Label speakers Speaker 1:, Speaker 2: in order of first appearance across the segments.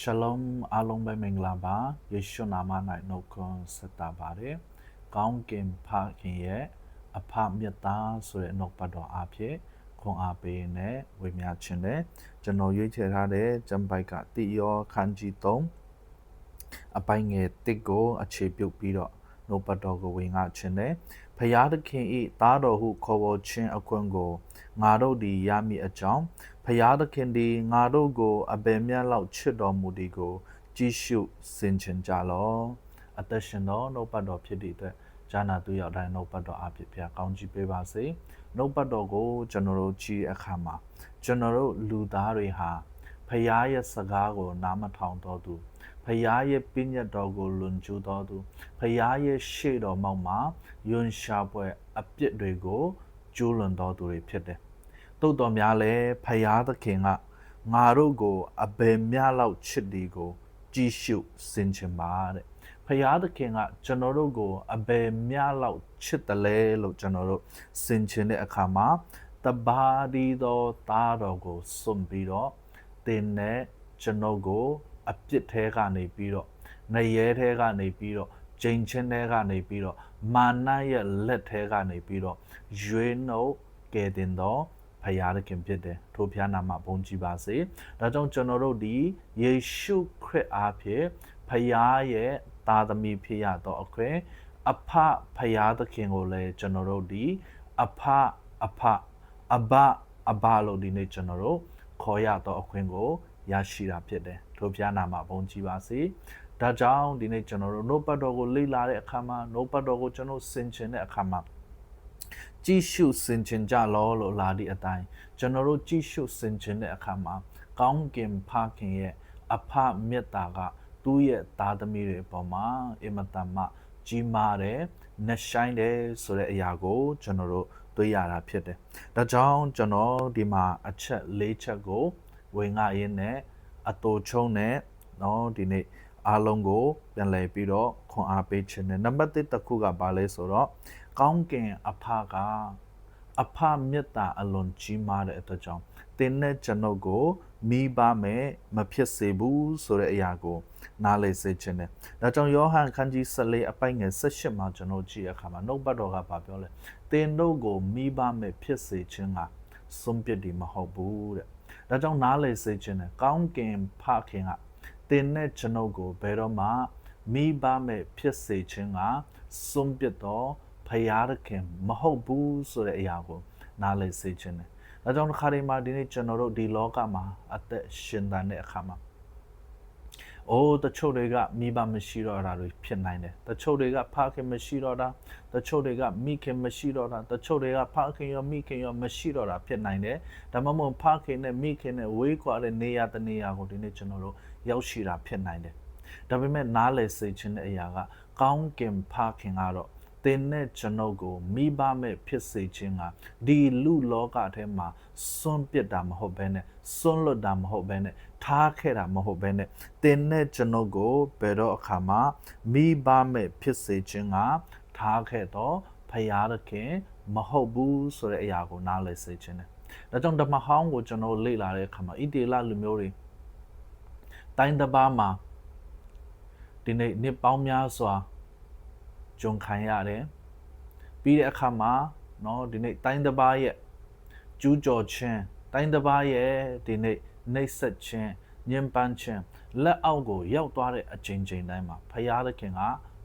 Speaker 1: ရှလုံအားလုံးပဲမင်္ဂလာပါယေရှုနာမ၌နှုတ်ခွန်းဆက်တာပါတယ်ကောင်းကင်ဖခင်ရဲ့အဖမြတ်သားဆိုတဲ့နှုတ်ပတ်တော်အားဖြင့်ခွန်အားပေးနဲ့ဝေမျှခြင်းနဲ့ကျွန်တော်ရွေးချယ်ထားတဲ့ကျမ်းပိုက်ကတိယောခန်းကြီး3အပိုင်းငယ်1ကိုအခြေပြုပြီးတော့နှုတ်ပတ်တော်ကိုဝင်ငှခြင်းနဲ့ဖျားသခင်ဤသားတော်ဟုခေါ်ဝေါ်ခြင်းအခွင့်ကိုငါတို့သည်ရမည်အကြောင်း ဖျားသခင်သည်ငါတို့ကိုအဘယ်မြတ်လောက်ချစ်တော်မူသည်ကို ကြည့်ရှုစင်ချင်ကြလောအသက်ရှင်တော်နှုတ်ပတ်တော်ဖြစ်သည့်အတွက်ဂျာနာသူရောက်တိုင်းနှုတ်ပတ်တော်အဖြစ်ဖျားကောင်းကြီးပေးပါစေနှုတ်ပတ်တော်ကိုကျွန်တော်တို့ကြည်အခါမှာကျွန်တော်တို့လူသားတွေဟာဖျားရဲ့စကားကို နားမထောင်တော်သူဖယားရဲ့ပညတ်တော်ကိုလွန်ကျူးတော်သူဖယားရဲ့ရှေ့တော်မောက်မှာယွန်ရှာပွဲအပြစ်တွေကိုကျူးလွန်တော်သူတွေဖြစ်တယ်။ သို့တော်များလည်းဖယားသခင်ကငါတို့ကိုအဘယ်များလောက်ချစ်ဒီကို ကြည်ရှုစင်ချင်ပါတဲ့။ဖယားသခင်ကကျွန်တော်တို့ကိုအဘယ်များလောက်ချစ်တယ်လဲလို့ကျွန်တော်တို့စင်ချင်တဲ့အခါမှာတဘာဒီတော်သားတော်ကိုစွန့်ပြီးတော့တင်တဲ့ကျွန်တော်ကိုအပြစ်ထဲကနေပြီးတော့နရဲထဲကနေပြီးတော့ဂျိန်ချင်းထဲကနေပြီးတော့မာနရဲ့လက်ထဲကနေပြီးတော့ရွေးနှုတ်ကဲတင်တော့ ဖရာသခင်ဖြစ်တယ်ထိုဖျားနာမှာဘုန်းကြီးပါစေဒါကြောင့်ကျွန်တော်တို့ဒီယေရှုခရစ်အားဖြင့်ဖရာရဲ့သားသမီးဖြစ်ရတော့အခွင့်အဖဖရာသခင်ကိုလည်းကျွန်တော်တို့ဒီအဖအဖအဘအဘလို့ဒီနေ့ကျွန်တော်တို့ခေါ်ရတော့အခွင့်ကိုရရှိတာဖြစ်တယ်ထိုပြနာမှာဘုန်းကြီးပါစေဒါကြောင့်ဒီနေ့ကျွန်တော်တို့နှုတ်ပတ်တော်ကိုလေ့လာတဲ့အခါမှာနှုတ်ပတ်တော်ကိုကျွန်တော်ဆင်ခြင်တဲ့အခါမှာ ကြည့်ရှုစင်ခြင်းကြလောလို့လာသည့်အတိုင်းကျွန်တော်တို့ကြည့်ရှုစင်ခြင်းတဲ့အခါမှာကောင်းကင်ဖခင်ရဲ့အဖမေတ္တာကသူ့ရဲ့သားသမီးတွေအပေါ်မှာအင်မတန်မှကြီးမားတယ်၊နှဆိုင်တယ်ဆိုတဲ့အရာကိုကျွန်တော်တို့တွေ့ရတာဖြစ်တယ်။ဒါကြောင့်ကျွန်တော်ဒီမှာအချက်၄ချက်ကိုဝင်ငါရင်းနဲ့အတူချုံနဲ့နော်ဒီနေ့အားလုံးကိုပြန်လည်ပြီးတော့ခွန်အားပေးခြင်းနဲ့နံပါတ်1တစ်ခုကဘာလဲဆိုတော့ ကောင်းကင်အဖကအဖမေတ္တာအလွန်ကြီးမားတဲ့အတွက်ကြောင့်တင်းနဲ့ကျွန်ုပ်ကိုမိပါမယ်မဖြစ်စေဘူးဆိုတဲ့အရာကို နားလည်စေခြင်းနဲ့ဒါကြောင့်ယောဟန်ခန်းကြီး14အပိုင်ငယ်18မှာကျွန်တော်ကြည့်ရအခါမှာနှုတ်ပတ်တော်ကပြောလဲတင်းတို့ကိုမိပါမယ်ဖြစ်စေခြင်းကစွန့်ပစ်ဒီမဟုတ်ဘူးတဲ့ဒါကြောင့်နားလည်စေခြင်းနဲ့ကောင်းကင်ဖခင်ကတင်တဲ့ကျွန်ုပ်ကိုဘယ်တော့မှမိဘမဲ့ဖြစ်စေခြင်းကစွန့်ပစ်တော့ ဖယားခင်မဟုတ်ဘူးဆိုတဲ့အရာကိုနားလည်စေခြင်းနဲ့ဒါကြောင့်တစ်ခါတည်းမှာဒီနေ့ကျွန်တော်တို့ဒီလောကမှာအသက်ရှင်တဲ့အခါမှာအိုးတချို့တွေကမိဘမရှိတော့တာတွေဖြစ်နိုင်တယ်တချို့တွေကဖခင်မရှိတော့တာတချို့တွေကမိခင်မရှိတော့တာတချို့တွေကဖခင်ရောမိခင်ရောမရှိတော့တာဖြစ်နိုင်တယ်ဒါမှမဟုတ်ဖခင်နဲ့မိခင်နဲ့ဝေးကွာတဲ့နေရာတနေရာကိုဒီနေ့ကျွန်တော်တို့ရောက်ရှိတာဖြစ်နိုင်တယ်ဒါပေမဲ့နားလည်စေခြင်းတဲ့အရာကကောင်းကင်ဖခင်ကတော့ တင်နဲ့ကျွန်ုပ်ကိုမိဘမဲ့ဖြစ်စေခြင်းကဒီလူလောကထဲမှာစွန့်ပစ်တာမဟုတ်ဘဲနဲ့စွန့်လွတ်တာမဟုတ်ဘဲနဲ့ထားခဲ့တာမဟုတ်ဘဲနဲ့တင်နဲ့ကျွန်ုပ်ကိုဘယ်တော့အခါမှမိဘမဲ့ဖြစ်စေခြင်းကထားခဲ့တော့ဖယားသခင်မဟုတ်ဘူးဆိုတဲ့အရာကိုနားလည်စေခြင်းနဲ့ဒါကြောင့်ဓမ္မဟောင်းကိုကျွန်တော်လေ့လာတဲ့အခါမှာဣတေလလူမျိုးတွေတိုင်းတစ်ပါးမှာဒီနေ့နှစ်ပေါင်းများစွာ ကြုံခံရတယ်ပြီးတဲ့အခါမှာเนาะဒီနေ့တိုင်းတစ်ပါးရဲ့ကျူးကျော်ခြင်းတိုင်းတစ်ပါးရဲ့ဒီနေ့နှိပ်စက်ခြင်းညှဉ်းပန်းခြင်းလက်အောက်ကိုရောက်သွားတဲ့အချိန်ချိန်တိုင်းမှာဖယားသခင်က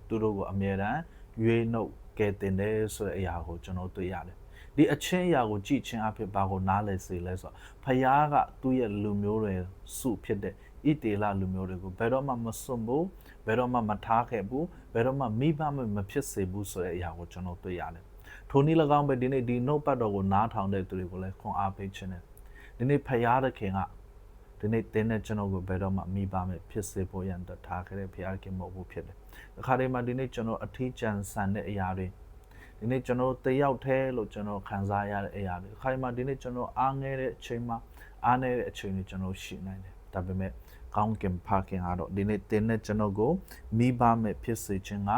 Speaker 1: သူတို့ကိုအမြဲတမ်းရွေးနှုတ်ကယ်တင်တယ်ဆိုတဲ့အရာကိုကျွန်တော်တွေ့ရတယ်ဒီအချင်းအရာကိုကြည့်ချင်းအဖြစ်ဘာကိုနားလည်စေလဲဆိုတော့ဖယားကသူ့ရဲ့လူမျိုးတွေစုဖြစ်တဲ့ ဣတေလလူမျိုးတွေကိုဘယ်တော့မှမစွန့်ဘူးဘယ်တော့မှမထားခဲ့ဘူးဘယ်တော့မှမိဘမဖြစ်စေဘူးဆိုတဲ့အရာကိုကျွန်တော်တွေ့ရတယ်ထိုနည်း၎င်းပဲဒီနေ့ဒီနှုတ်ပတ်တော်ကိုနားထောင်တဲ့သူတွေကိုလည်းခွန်အားပေးခြင်းနဲ့ဒီနေ့ဖယားသခင်ကဒီနေ့တင်းတဲ့ကျွန်တော်ကိုဘယ်တော့မှမိဘမဲ့ဖြစ်စေဖို့ရန်တထားခဲ့တဲ့ဖယားခင်မဟုတ်ဘူးဖြစ်တယ်အခါတည်းမှာဒီနေ့ကျွန်တော်အထီးကျန်ဆန်တဲ့အရာတွေဒီနေ့ကျွန်တော်တယောက်တည်းလို့ကျွန်တော်ခံစားရတဲ့အရာတွေအခါဒီမှာဒီနေ့ကျွန်တော်အားငယ်တဲ့အချိန်မှာအားနည်းတဲ့အချိန်တွေကျွန်တော်ရှိနိုင်တယ်ဒါပေမဲ့ ကောင်းကင်ဖခင်ကတော့ဒီနေ့တင်းတဲ့ကျွန်တော်ကိုမိဘမဲ့ဖြစ်စေခြင်းက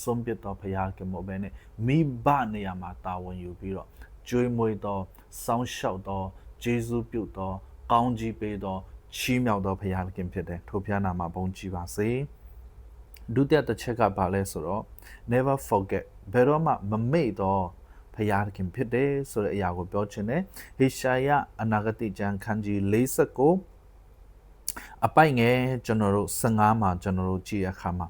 Speaker 1: ဆုံးပြတော်ဖရာကမို့ပဲနဲ့မိဘနေရာမှာတာဝန်ယူပြီးတော့ကျွေးမွေးတော်စောင်းလျှောက်တော်ဂျေဇုပြုတော်ကောင်းကြီးပေးတော်ချီးမြှောက်သောဘုရားသခင်ဖြစ်တယ်ထိုဘုရားနာမှာဘုန်းကြီးပါစေဒုတိယတစ်ချက်ကဘာလဲဆိုတော့ never forget ဘယ်တော့မှမမေ့တော့ဘုရားသခင်ဖြစ်တယ်ဆိုတဲ့အရာကိုပြောချင်တယ်ဟေရှာယအနာဂတိကျမ်းခန်းကြီး49 အပိုက်ငယ်ကျွန်တော်တို့15မှာကျွန်တော်တို့ကြည့်ရခါမှာ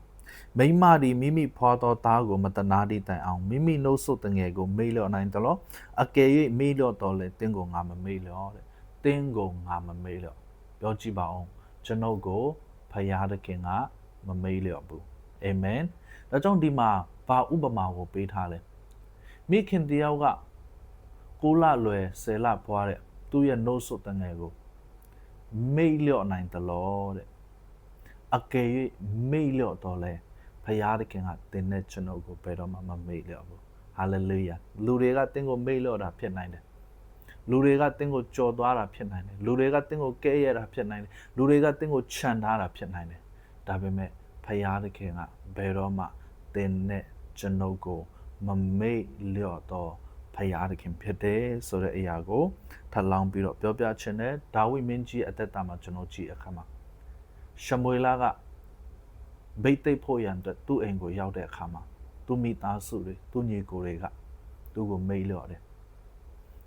Speaker 1: မိမဒီမိမိဖွာသောသားကိုမတနာတိတိုင်အောင်မိမိနှုတ်ဆုတ်တငယ်ကိုမေ့လျော့နိုင်တယ်လို့အကယ်၍မေ့လျော့တော်လဲတင်းကိုငါမမေ့လျော့တဲ့တင်းကိုငါမမေ့လျော့ပြောကြည့်ပါအောင်ကျွန်ုပ်ကိုဖယားသခင်ကမမေ့လျော့ဘူးအာမင်ဒါကြောင့်ဒီမှာဘာဥပမာကိုပေးထားလဲမိခင်တယောက်ကကိုလလွယ်ဆယ်လပွားတဲ့သူ့ရဲ့နှုတ်ဆုတ်တငယ်ကို မေ့လျော့နိုင်တယ်လို့တဲ့အကယ်၍မေ့လျော့တော်လဲဖယားသခင်ကတင်းတဲ့ကျွန်ုပ်ကိုဘယ်တော့မှမမေ့လျော့ဘူးဟာလေလုယာလူတွေကတင်းကိုမေ့လျော့တာဖြစ်နိုင်တယ်လူတွေကတင်းကိုကြော်သွားတာဖြစ်နိုင်တယ်လူတွေကတင်းကိုကဲရတာဖြစ်နိုင်တယ်လူတွေကတင်းကိုခြံထားတာဖြစ်နိုင်တယ်ဒါပေမဲ့ဖယားသခင်ကဘယ်တော့မှတင်းနဲ့ကျွန်ုပ်ကိုမမေ့လျော့တော့ ဖယားသခင်ဖြစ်တယ်ဆိုတဲ့အရာကိုထပ်လောင်းပြီးတော့ပြောပြချင်တယ်ဒါဝိမင်းကြီးအသက်တာမှာကျွန်တော်ကြည့်အခါမှာရှမွေလာကဘိတ်သိပ်ဖို့ရန်အတွက်သူ့အိမ်ကိုရောက်တဲ့အခါမှာသူ့မိသားစုတွေသူ့ညီကိုတွေကသူ့ကိုမိတ်လျော့တယ်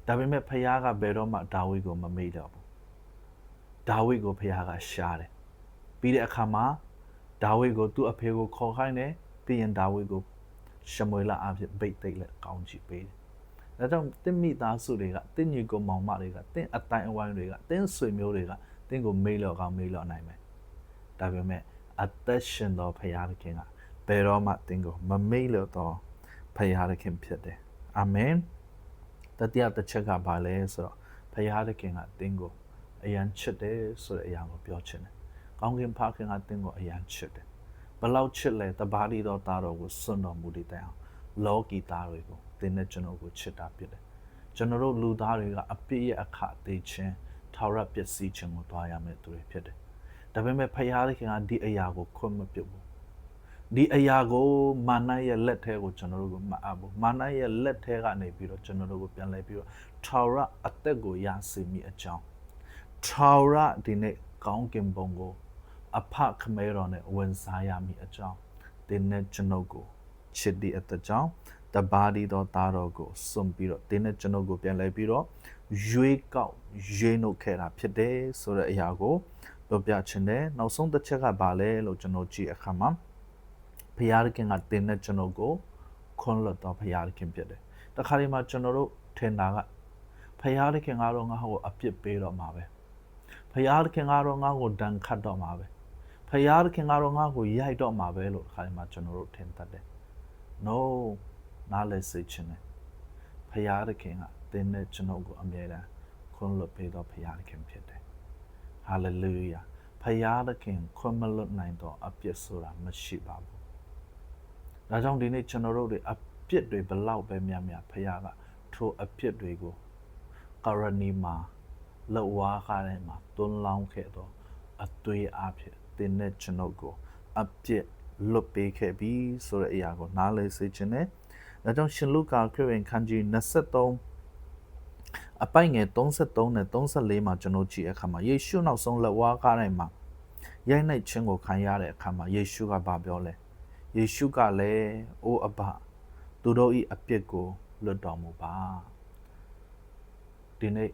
Speaker 1: ဒါပေမဲ့ဖခင်ကဘယ်တော့မှဒါဝိဒ်ကိုမမိတ်လျော့ဘူးဒါဝိဒ်ကိုဖခင်ကရှားတယ်ပြီးတဲ့အခါမှာဒါဝိဒ်ကိုသူ့အဖေကိုခေါ်ခိုင်းတယ်ပြီးရင်ဒါဝိဒ်ကိုရှမွေလအဖြစ်ဘိတ်သိပ်လက်ကောင်းချီပေးတယ် ဒါကြောင့်တင်းမိသားစုတွေကတင်းညီကိုမောင်မတွေကတင်းအတိုင်းအဝိုင်းတွေကတင်းဆွေမျိုးတွေကတင်းကိုမိတ်လျော့ကောင်းမိတ်လျော့နိုင်မယ်ဒါပေမဲ့အသက်ရှင်သောဖခင်သခင်ကဘယ်တော့မှတင်းကိုမမိတ်လို့တော့ဖခင်သခင်ဖြစ်တယ်အာမင်တတိယတစ်ချက်ကဘာလဲဆိုတော့ဖခင်သခင်ကတင်းကိုအယံချစ်တယ်ဆိုတဲ့အရာကိုပြောချင်တယ်ကောင်းကင်ဖခင်ကတင်းကိုအယံချစ်တယ်ဘလောက်ချစ်လဲတပါးလီတော်သားတော်ကိုစွန့်တော်မူတဲ့တိုင်အောင် လောကီသားတွေကိုတင်းနဲ့ကျွန်တော်ကိုချစ်တာဖြစ်တယ်ကျွန်တော်တို့လူသားတွေကအပြည့်ရဲ့အခအသေးချင်းထာဝရပျက်စီးခြင်းကိုတွားရမယ်သူတွေဖြစ်တယ်ဒါပေမဲ့ဖယားသခင်ကဒီအရာကိုခွင့်မပြုတ်ဘူးဒီအရာကိုမာနရဲ့လက်ထဲကိုကျွန်တော်တို့ကမအပ်ဘူးမာနရဲ့လက်ထဲကနေပြီးတော့ကျွန်တော်တို့ကိုပြန်လဲပြီးတော့ထာဝရအသက်ကိုရစေမိအကြောင်းထာဝရဒီနေ့ကောင်းကင်ဘုံကို အဖခမဲတော်နဲ့ဝင်စားရမိအကြောင်းဒီနေ့ကျွန်ုပ်ကို ချစ်သည့်အသက်ကြောင့်တပါးဒီတော်သားတော်ကိုစွန့်ပြီးတော့ဒီနေ့ကျွန်ုပ်ကိုပြန်လဲပြီးတော့ရွေးကောက်ရွေးနှုတ်ခဲ့တာဖြစ်တယ်ဆိုတဲ့အရာကိုပြောပြချင်တယ်နောက်ဆုံးတစ်ချက်ကဘာလဲလို့ကျွန်တော်ကြည့်အခါမှာဘုရားသခင်ကတင်တဲ့ကျွန်တော်ကိုခွန်လွတ်တော်ဘုရားသခင်ဖြစ်တယ်တခါဒီမှာကျွန်တော်တို့ထင်တာကဘုရားသခင်ကတော့ငါ့ကိုအပြစ်ပေးတော့မှာပဲဘုရားသခင်ကတော့ငါ့ကိုဒဏ်ခတ်တော့မှာပဲဘုရားသခင်ကတော့ငါ့ကိုရိုက်တော့မှာပဲလို့တခါဒီမှာကျွန်တော်တို့ထင်တတ်တယ် no နားလဲစိတ်ချင်တယ်ဘုရားသခင်ကတင်တဲ့ကျွန်တော်ကိုအမြဲတမ်းခွန်လွတ်ပေးတော့ဘုရားသခင်ဖြစ်တယ်ဟာလေလုယာဖယားသခင်ခွင့်မလွတ်နိုင်တော့အပြစ်ဆိုတာမရှိပါဘူးဒါကြောင့်ဒီနေ့ကျွန်တော်တို့တွေအပြစ်တွေဘလောက်ပဲများများဖယားကထိုအပြစ်တွေကိုကရဏီမှာလောဝါခါထဲမှာတွန်းလောင်းခဲ့တော့အသွေးအဖြစ်တင်းနဲ့ကျွန်ုပ်ကိုအပြစ် လွတ်ပေးခဲ့ပြီဆိုတဲ့အရာကိုနားလည်စေခြင်းနဲ့ဒါကြောင့်ရှင်လုကာခရစ်ဝင်ခန်းကြီး23အပိုက်ငယ်33နဲ့34မှာကျွန်တော်ကြည့်အခါမှာယေရှုနောက်ဆုံးလက်ဝါးကားတိုင်းမှာရိုက်နှိုက်ခြင်းကိုခံရတဲ့အခါမှာယေရှုကဘာပြောလဲယေရှုကလည်းအိုးအဘသူတို့ဤအပြစ်ကိုလွတ်တော်မူပါဒီနေ့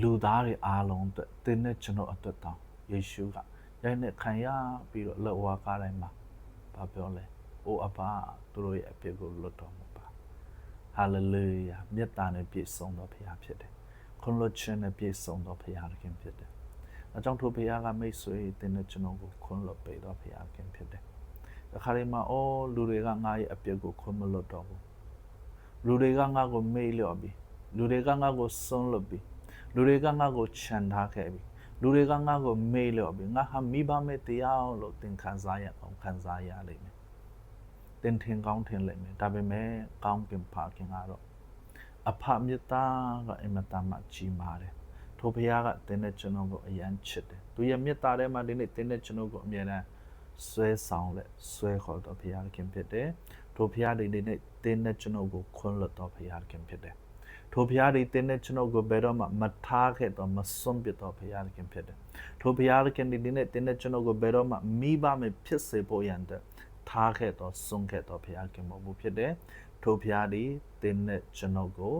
Speaker 1: လူသားတွေအားလုံးအတွက်တင်းနဲ့ကျွန်တော်အတွက်တောင်းယေရှုကရိုက်နှိုက်ခံရပြီးတော့လက်ဝါးကားတိုင်းမှာ ဘာပြောလဲအိုးအဘသူတို့ရဲ့အပြစ်ကိုလွတ်တော်မူဟာလေလုယာမြတ်တာနဲ့ပြည့်စုံသောဘုရားဖြစ်တယ်။ခွန်လွတ်ခြင်းနဲ့ပြည့်စုံသောဘုရားခင်ဖြစ်တယ်။အကြောင်းထိုဘုရားကမိတ်ဆွေတင်တဲ့ကျွန်တော်ကိုခွန်လွတ်ပေးသောဘုရားခင်ဖြစ်တယ်။တခါလေးမှာအော်လူတွေကငါရဲ့အပြစ်ကိုခွန်မလွတ်တော့ဘူး။လူတွေကငါကိုမေ့လျော့ပြီ။လူတွေကငါကိုဆုံးလွတ်ပြီ။လူတွေကငါကိုခြံထားခဲ့ပြီ။ လူတွေကငါကိုမေ့လျော့ပြီ။ငါဟာမိဘမဲ့တရားလို့သင်ခံစားရအောင်ခံစားရလိမ့်မယ်တင်ထင်ကောင်းထင်လိမ့်မယ်ဒါပေမဲ့ကောင်းကင်ဖခင်ကတော့အဖမြတ်သားကအင်မတန်မှကြီးမားတယ်ထိုဘုရားကတင်းတဲ့ကျွန်တော်ကိုအယမ်းချစ်တယ်သူရဲ့မြတ်သားထဲမှာဒီနေ့တင်းတဲ့ကျွန်တော်ကိုအမြဲတမ်းဆွဲဆောင်လက်ဆွဲခေါ်တော်ဘုရားခင်ဖြစ်တယ်ထိုဘုရားဒီနေ့တင်းတဲ့ကျွန်တော်ကိုခွန်းလွတ်တော်ဘုရားခင်ဖြစ်တယ် ထိုဘုရားသည်တင်းနဲ့ကျွန်တော်ကိုဘယ်တော့မှမထားခဲ့တော့မစွန့်ပစ်တော့ဘုရားသခင်ဖြစ်တယ်ထိုဘုရားသခင်ဒီနေ့တင်းနဲ့ကျွန်တော်ကိုဘယ်တော့မှမိဘမဖြစ်စေဖို့ရန်တဲ့ထားခဲ့တော့စွန့်ခဲ့တော့ဘုရားခင်မဟုတ်ဘူးဖြစ်တယ်ထိုဘုရားသည်တင်းနဲ့ကျွန်တော်ကို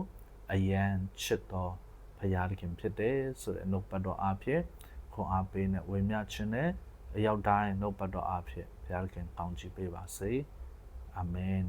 Speaker 1: အယံချစ်တော်ဘုရားသခင်ဖြစ်တယ်ဆိုတဲ့နှုတ်ပတ်တော်အဖြစ်ခွန်အားပေးနဲ့ဝေမျှခြင်းနဲ့အရောက်တိုင်းနှုတ်ပတ်တော်အဖြစ်ဘုရားသခင်ကောင်းချီးပေးပါစေအာမင်